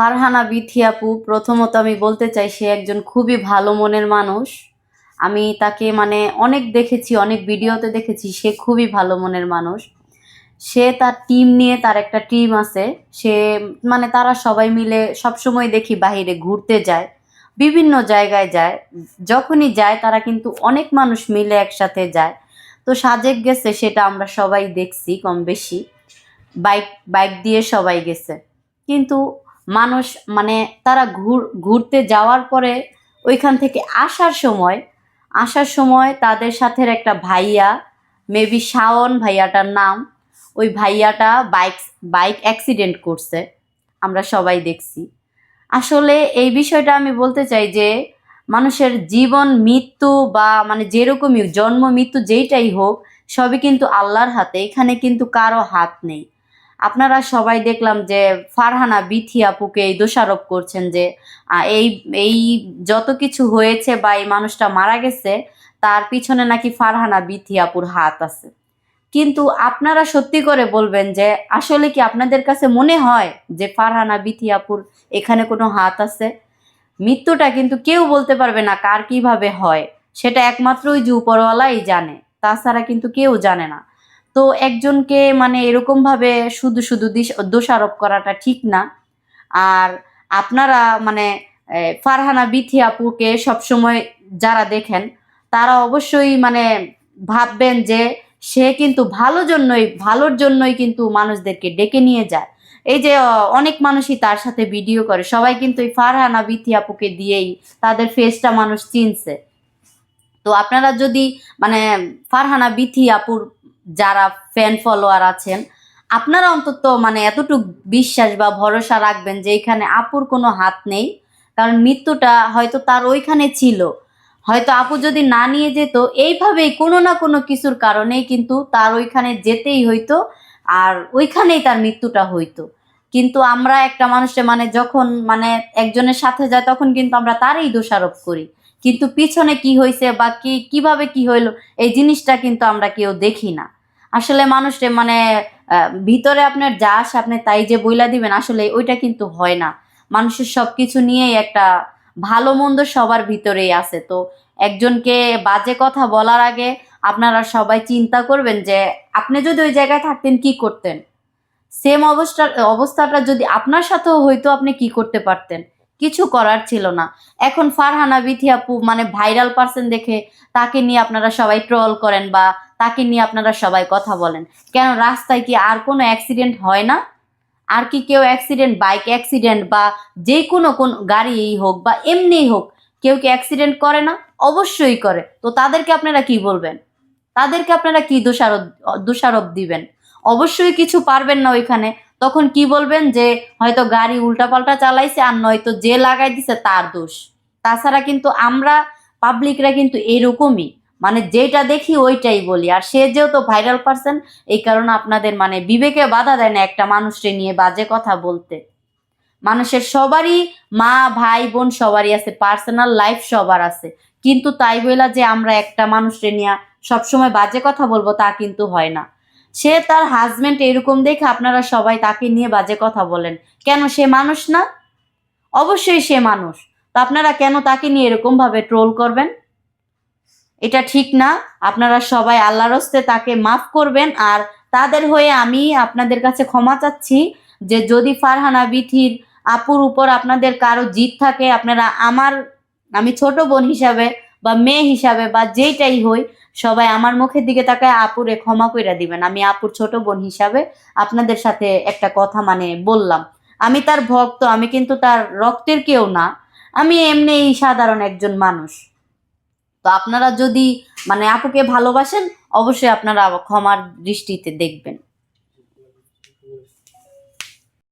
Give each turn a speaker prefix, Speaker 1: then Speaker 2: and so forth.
Speaker 1: ফারহানা বিথি আপু, প্রথমত আমি বলতে চাই সে একজন খুবই ভালো মনের মানুষ। আমি তাকে মানে অনেক দেখেছি, অনেক ভিডিওতে দেখেছি, সে খুবই ভালো মনের মানুষ। সে তার টিম নিয়ে তার একটা টিম আছে। সে মানে তারা সবাই মিলে সবসময় দেখি বাইরে ঘুরতে যায়, বিভিন্ন জায়গায় যায়। যখনই যায়, তারা কিন্তু অনেক মানুষ মিলে একসাথে যায়। তো সাজেক গেছে, সেটা আমরা সবাই দেখছি কম বেশি। বাইক বাইক দিয়ে সবাই গেছে। কিন্তু মানুষ মানে তারা ঘুর, ঘুরতে যাওয়ার পরে ওইখান থেকে আসার সময় আসার সময় তাদের সাথে একটা ভাইয়া মেবি শাওন ভাইয়াটার নাম, ওই ভাইয়াটা বাইক বাইক অ্যাক্সিডেন্ট করছে, আমরা সবাই দেখছি। আসলে এই বিষয়টা আমি বলতে চাই যে, মানুষের জীবন, মৃত্যু বা মানে যেরকমই জন্ম, মৃত্যু যেইটাই হোক, সবই কিন্তু আল্লাহর হাতে, এখানে কিন্তু কারও হাত নেই। আপনারা সবাই দেখলাম যে ফারহানা, বিথি আপুকে এই দোষারোপ করছেন যে এই এই যত কিছু হয়েছে বা এই মানুষটা মারা গেছে, তার পিছনে নাকি ফারহানা, বিথি আপুর হাত আছে। কিন্তু আপনারা সত্যি করে বলবেন যে, আসলে কি আপনাদের কাছে মনে হয় যে ফারহানা, বিথি আপুর এখানে কোনো হাত আছে? মৃত্যুটা কিন্তু কেউ বলতে পারবে না কার কীভাবে হয়। সেটা একমাত্র ওই যে উপরওয়ালাই জানে, তাছাড়া কিন্তু কেউ জানে না। তো একজনকে মানে এরকমভাবে শুধু শুধু দোষারোপ করাটা ঠিক না। আর আপনারা মানে ফারহানা বিথি আপুকে সবসময় যারা দেখেন, তারা অবশ্যই মানে ভাববেন যে সে কিন্তু ভালো জন্যই, ভালোর জন্যই কিন্তু মানুষদেরকে ডেকে নিয়ে যায়। এই যে অনেক মানুষই তার সাথে ভিডিও করে, সবাই কিন্তু এই ফারহানা বিথি আপুকে দিয়েই তাদের ফেসটা মানুষ চিনছে। তো আপনারা যদি মানে ফারহানা বিথি আপুর যারা ফ্যান ফলোয়ার আছেন, আপনারা অন্তত মানে এতটুকু বিশ্বাস বা ভরসা রাখবেন যে এখানে আপুর কোনো হাত নেই। কারণ মৃত্যুটা হয়তো তার ওইখানে ছিল। হয়তো আপু যদি না নিয়ে যেত, এইভাবেই কোনো না কোনো কিছুর কারণেই কিন্তু তার ওইখানে যেতেই হইতো আর ওইখানেই তার মৃত্যুটা হইতো। কিন্তু আমরা একটা মানুষে মানে যখন মানে একজনের সাথে যায়, তখন কিন্তু আমরা তারই দোষারোপ করি। কিন্তু পিছনে কি হয়েছে বা কি, কীভাবে কি হইল, এই জিনিসটা কিন্তু আমরা কেউ দেখি না। আসলে মানুষে মানে ভিতরে আপনার যা আসে আপনি তাই যে বইলা দিবেন, আসলে ওইটা কিন্তু হয় না। মানুষের সব কিছু নিয়েই একটা ভালো মন্দ সবার ভিতরেই আছে। তো একজনকে বাজে কথা বলার আগে আপনারা সবাই চিন্তা করবেন যে, আপনি যদি ওই জায়গায় থাকতেন কি করতেন? সেম অবস্থা, অবস্থাটা যদি আপনার সাথেও হইতো, আপনি কি করতে পারতেন? কিছু করার ছিল না। এখন ফারহানা বিথি আপু মানে ভাইরাল পার্সন দেখে তাকে নিয়ে আপনারা সবাই ট্রল করেন বা তাকে নিয়ে আপনারা সবাই কথা বলেন। কেন রাস্তায় কি আর কোনো অ্যাক্সিডেন্ট হয় না? আর কি কেউ অ্যাক্সিডেন্ট বাইক অ্যাক্সিডেন্ট বা যে কোনো কোন গাড়িই হোক বা এমনিই হোক, কেউ কি অ্যাক্সিডেন্ট করে না? অবশ্যই করে। তো তাদেরকে আপনারা কি বলবেন? তাদেরকে আপনারা কি দোষারোপ দোষারোপ দিবেন? অবশ্যই কিছু পারবেন না ওইখানে। তখন কি বলবেন যে, হয়তো গাড়ি উল্টাপাল্টা চালাইছে আর নয়তো যে লাগাই দিছে তার দোষ। তাছাড়া কিন্তু আমরা পাবলিকরা কিন্তু এরকমই। মানে যেটা দেখি ওইটাই বলি। আর সে যেহেতু ভাইরাল পারসন এই কারণে আপনাদের মানে বিবেকে বাধা দেয় না একটা মানুষকে নিয়ে বাজে কথা বলতে। মানুষের সবারই মা, ভাই, বোন সবারই আছে পার্সোনাল লাইফ সবার আছে। কিন্তু তাই বইলা যে আমরা একটা মানুষকে নিয়ে সবসময় বাজে কথা বলব তা কিন্তু হয় না। সে তার হাজবেন্ড এরকম দেখে আপনারা সবাই তাকে নিয়ে বাজে কথা বলেন। কেন সে মানুষ না? অবশ্যই সে মানুষ। তো আপনারা কেন তাকে নিয়ে এরকম ভাবে ট্রোল করবেন? এটা ঠিক না। আপনারা সবাই আল্লাহর হস্তে তাকে মাফ করবেন। আর তাদের হয়ে আমি আপনাদের কাছে ক্ষমা চাচ্ছি যে যদি ফারহানা বিথির আপুর উপর আপনাদের কারও জিত থাকে, আপনারা আমার, আমি ছোট বোন হিসাবে বা মেয়ে হিসাবে বা যেইটাই হই, সবাই আমার মুখের দিকে তাকায় আপুরে ক্ষমা কইরা দিবেন। আমি আপুর ছোট বোন হিসাবে আপনাদের সাথে একটা কথা মানে বললাম। আমি তার ভক্ত, আমি কিন্তু তার রক্তের কেউ না। আমি এমনি সাধারণ একজন মানুষ। তো আপনারা যদি মানে আপুকে ভালোবাসেন অবশ্যই আপনারা ক্ষমার দৃষ্টিতে দেখবেন।